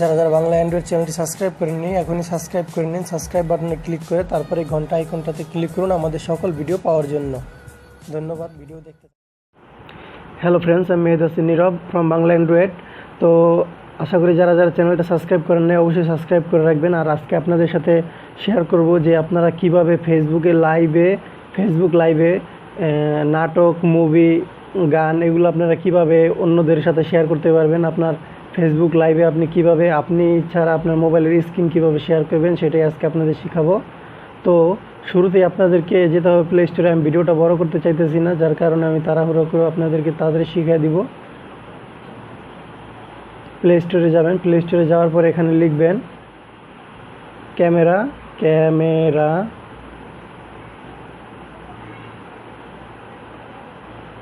যারা যারা বাংলা অ্যান্ড্রয়েড চ্যানেলটি সাবস্ক্রাইব করেননি, এখনই সাবস্ক্রাইব করে নিন। সাবস্ক্রাইব বাটনে ক্লিক করে তারপরে ঘণ্টা আইকনটাতে ক্লিক করুন আমাদের সকল ভিডিও পাওয়ার জন্য। ধন্যবাদ, ভিডিও দেখতে। হ্যালো ফ্রেন্ডস আমি মেহেদ হাসিন নীরব ফ্রম বাংলা অ্যান্ড্রয়েড তো আশা করি যারা যারা চ্যানেলটা সাবস্ক্রাইব করেন নাই অবশ্যই সাবস্ক্রাইব করে রাখবেন। আর আজকে আপনাদের সাথে শেয়ার করব যে আপনারা কীভাবে ফেসবুকে লাইভে ফেসবুক লাইভে নাটক মুভি গান, এগুলো আপনারা কীভাবে অন্যদের সাথে শেয়ার করতে পারবেন। আপনার ফেসবুক লাইভে আপনি কীভাবে, আপনি ছাড়া আপনার মোবাইলের স্ক্রিন কীভাবে শেয়ার করবেন, সেটাই আজকে আপনাদের শেখাবো। তো শুরুতেই আপনাদেরকে যেতে হবে প্লে স্টোরে আমি ভিডিওটা বড় করতে চাইতেছি না, যার কারণে আমি তাড়াহুড়ো করে আপনাদেরকে তাড়াতাড়ি শিখিয়ে দিব। প্লে স্টোরে যাবেন। প্লে স্টোরে যাওয়ার পর এখানে লিখবেন, camera camera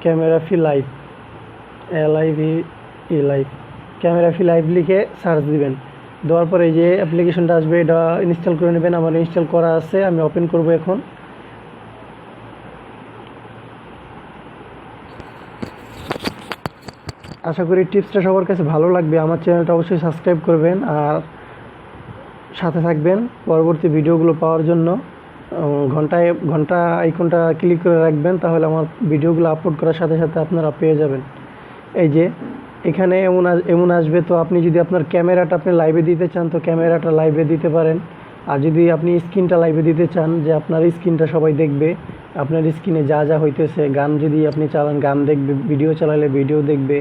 camera fee live L I V E live camera fee live লিখে সার্চ দিবেন। দেওয়ার পরে যে অ্যাপ্লিকেশনটা আসবে, এটা ইনস্টল করে নেবেন। আমার ইনস্টল করা আছে, আমি ওপেন করব এখন। আশা করি টিপসটা সবার কাছে ভালো লাগবে। আমার চ্যানেলটা অবশ্যই সাবস্ক্রাইব করবেন আর সাথে থাকবেন পরবর্তী ভিডিওগুলো পাওয়ার জন্য। ঘন্টায়, ঘণ্টা আইকনটা ক্লিক করে রাখবেন, তাহলে আমার ভিডিওগুলো আপলোড করার সাথে সাথে আপনারা পেয়ে যাবেন। এই যে এখানে এমন এমন আসবে তো আপনি যদি আপনার ক্যামেরাটা আপনি লাইভে দিতে চান, তো ক্যামেরাটা লাইভে দিতে পারেন। আর যদি আপনি স্ক্রিনটা লাইভে দিতে চান যে আপনার স্ক্রিনটা সবাই দেখবে, আপনার স্ক্রিনে যা যা হইতেছে, গান যদি আপনি চালান, গান দেখবে ভিডিও চালালে ভিডিও দেখবে,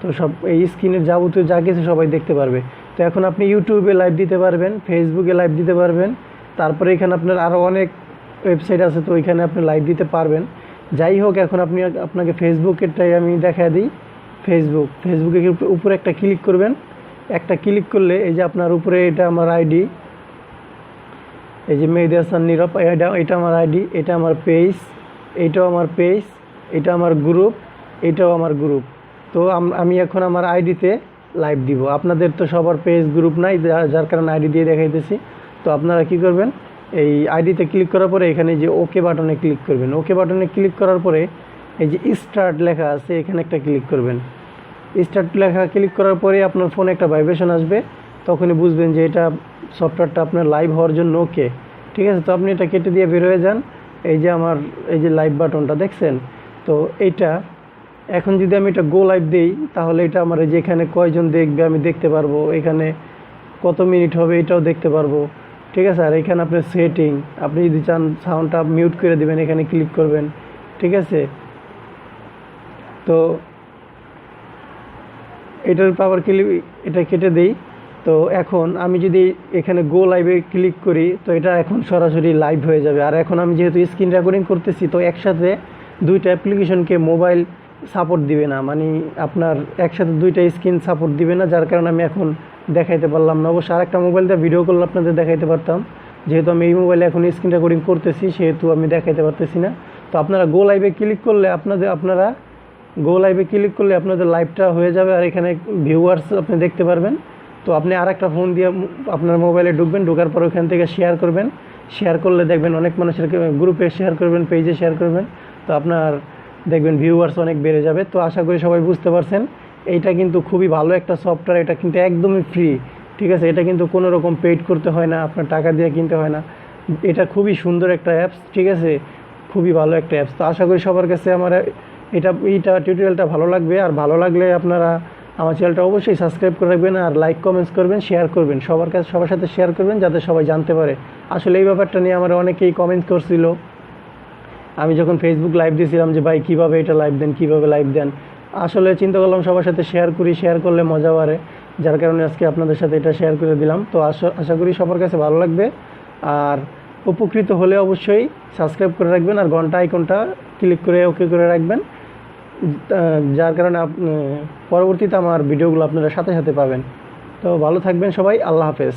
তো সব এই স্ক্রিনের যাবতীয় যা কিছু সবাই দেখতে পারবে। তো এখন আপনি ইউটিউবে লাইভ দিতে পারবেন ফেসবুকে লাইভ দিতে পারবেন, তারপরে এখানে আপনার আরও অনেক ওয়েবসাইট আছে, তো ওইখানে আপনি লাইভ দিতে পারবেন। যাই হোক, এখন আপনি আপনাকে ফেসবুকেরটাই আমি দেখা দিই। ফেসবুক ফেসবুকে উপরে একটা ক্লিক করবেন। একটা ক্লিক করলে এই যে আপনার উপরে এটা আমার আইডি এই যে মেহেদি হাসান নীরব, এটা এটা আমার আইডি এটা আমার পেজ এইটাও আমার পেজ এটা আমার গ্রুপ এটাও আমার গ্রুপ তো আমি এখন আমার আইডিতে লাইভ দিব। আপনাদের তো সবার পেজ গ্রুপ নাই যার কারণে আইডি দিয়ে দেখাইতেছি। তো আপনারা কি করবেন? এই আইডিতে ক্লিক করার পরে এখানে যে ওকে বাটনে ক্লিক করবেন। ওকে বাটনে ক্লিক করার পরে এই যে স্টার্ট লেখা আছে, এখানে একটা ক্লিক করবেন। স্টার্ট লেখা ক্লিক করার পরে আপনার ফোনে একটা ভাইব্রেশন আসবে, তখনই বুঝবেন যে এটা সফটওয়্যারটা আপনার লাইভ হওয়ার জন্য ওকে ঠিক আছে? তো আপনি এটা কেটে দিয়ে বের হয়ে যান। এই যে আমার, এই যে লাইভ বাটনটা দেখছেন? তো এইটা এখন যদি আমি এটা গো লাইভ দিই, তাহলে এটা আমার এই যে এখানে কয়জন দেখবে আমি দেখতে পারব। এখানে কত মিনিট হবে এটাও দেখতে পারব। ঠিক আছে? আর এখানে আপনার সেটিং আপনি যদি চান সাউন্ডটা মিউট করে দেবেন, এখানে ক্লিক করবেন। ঠিক আছে? তো এটার পাওয়ার ক্লিক এটা কেটে দেই। তো এখন আমি যদি এখানে গো লাইভে ক্লিক করি, তো এটা এখন সরাসরি লাইভ হয়ে যাবে। আর এখন আমি যেহেতু স্ক্রিন রেকর্ডিং করতেছি, তো একসাথে দুইটা অ্যাপ্লিকেশনকে মোবাইল সাপোর্ট দিবে না। মানে আপনার একসাথে দুইটা স্ক্রিন সাপোর্ট দিবে না, যার কারণে আমি এখন দেখাইতে পারলাম না। অবশ্য আরেকটা মোবাইল দিয়ে ভিডিও করলে আপনাদের দেখাইতে পারতাম। যেহেতু আমি এই মোবাইলে এখন স্ক্রিন রেকর্ডিং করতেছি, সেহেতু আমি দেখাইতে পারতেছি না। তো আপনারা গো লাইভে ক্লিক করলে আপনাদের, আপনারা গো লাইভে ক্লিক করলে আপনাদের লাইভটা হয়ে যাবে আর এখানে ভিউয়ার্স আপনি দেখতে পারবেন। তো আপনি আর একটা ফোন দিয়ে আপনার মোবাইলে ঢুকবেন, ঢোকার পর ওখান থেকে শেয়ার করবেন। শেয়ার করলে দেখবেন অনেক মানুষের গ্রুপে শেয়ার করবেন পেজে শেয়ার করবেন। তো আপনার দেখবেন ভিউয়ার্স অনেক বেড়ে যাবে। তো আশা করি সবাই বুঝতে পারছেন, এইটা কিন্তু খুবই ভালো একটা সফটওয়্যার এটা কিন্তু একদমই ফ্রি ঠিক আছে, এটা কিন্তু কোনো রকম পেইড করতে হয় না, আপনার টাকা দিয়ে কিনতে হয় না। এটা খুবই সুন্দর একটা অ্যাপস ঠিক আছে? খুবই ভালো একটা অ্যাপস তো আশা করি সবার কাছে আমার এটা, এইটা টিউটোরিয়ালটা ভালো লাগবে। আর ভালো লাগলে আপনারা আমার চ্যানেলটা অবশ্যই সাবস্ক্রাইব করে রাখবেন আর লাইক কমেন্টস করবেন শেয়ার করবেন। সবার কাছে, সবার সাথে শেয়ার করবেন যাতে সবাই জানতে পারে। আসলে এই ব্যাপারটা নিয়ে আমার অনেকেই কমেন্ট করছিল। আমি যখন ফেসবুক লাইভ দিয়েছিলাম যে, ভাই, কীভাবে এটা লাইভ দেন? কীভাবে লাইভ দেন? আসলে চিন্তা করলাম সবার সাথে শেয়ার করি শেয়ার করলে মজা বাড়ে। যার কারণে আজকে আপনাদের সাথে এটা শেয়ার করে দিলাম। তো আশা আশা করি সবার কাছে ভালো লাগবে। আর উপকৃত হলে অবশ্যই সাবস্ক্রাইব করে রাখবেন। আর ঘণ্টা আইকনটা ক্লিক করে ওকে করে রাখবেন। যার কারণে পরবর্তীতে আমার ভিডিওগুলো আপনারা সাথে সাথে পাবেন। তো ভালো থাকবেন সবাই, আল্লাহ হাফেজ।